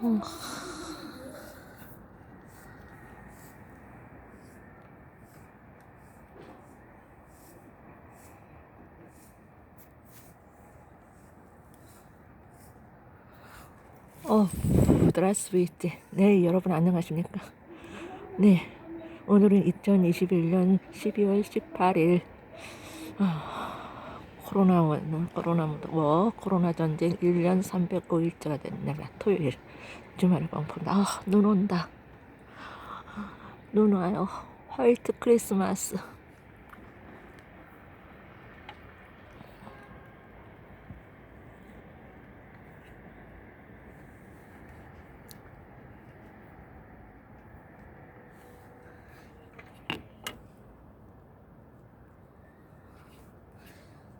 어. 어, 드라스위트. 네, 여러분 안녕하십니까? 네, 오늘은 2021년 12월 18일. 어. 코로나 원, 코로나 뭐 코로나 전쟁 1년 305일째가 된 날, 토요일 주말에 방풍다. 아, 눈 온다. 눈 와요. 화이트 크리스마스.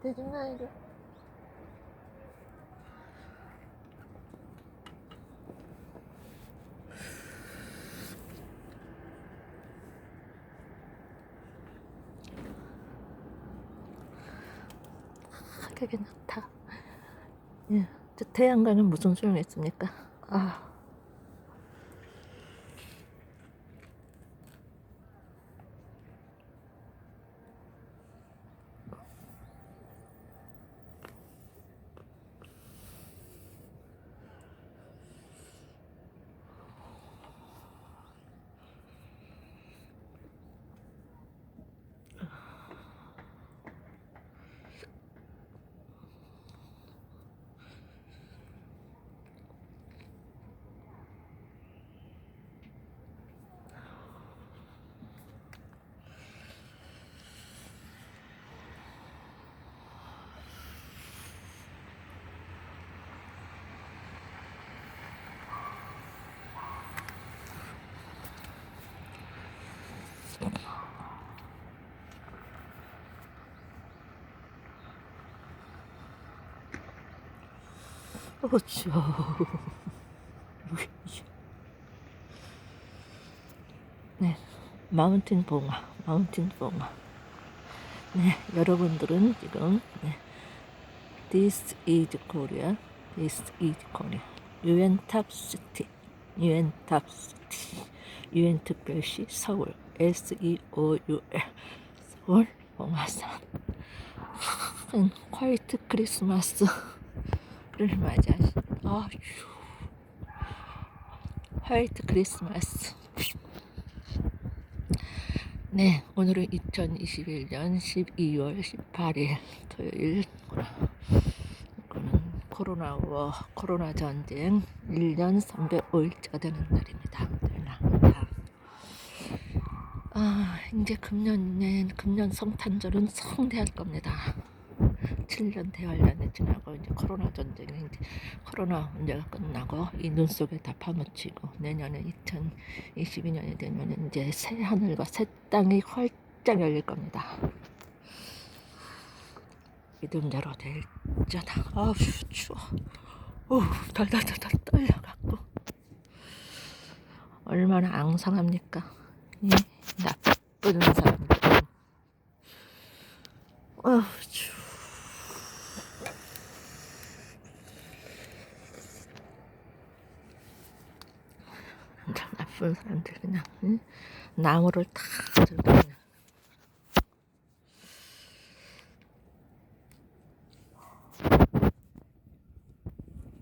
대중나 이거. 되게 좋다. 예, 저 태양광은 무슨 소용이 있습니까? 아. 어, 추워. 네, 마운틴 봉화, 마운틴 봉화. 네, 여러분들은 지금 네, This is Korea, This is Korea. UN 탑 시티, UN 탑 시티, UN 특별시 서울, S E O U L 서울 봉화산. 큰 화이트 크리스마스를 맞이하시. 아휴, 화이트 크리스마스. 네, 오늘은 2021년 12월 18일 토요일. 이거는 코로나 전쟁 1년 305일째가 되는 날입니다. 날. 아, 이제 금년엔 금년 성탄절은 성대할 겁니다. 7년 대환란에 지나고 이제 코로나 전쟁이 이제 코로나 문제가 끝나고 이 눈 속에 다 파묻히고 내년에 2022년이 되면 이제 새 하늘과 새 땅이 활짝 열릴 겁니다. 믿음대로 될자다. 아우 추워. 오 달달달달 떨려갖고 얼마나 앙상합니까? 이 나쁜 사람들. 아우 추워. 참 나쁜 사람들 그냥 응? 나무를 다 들고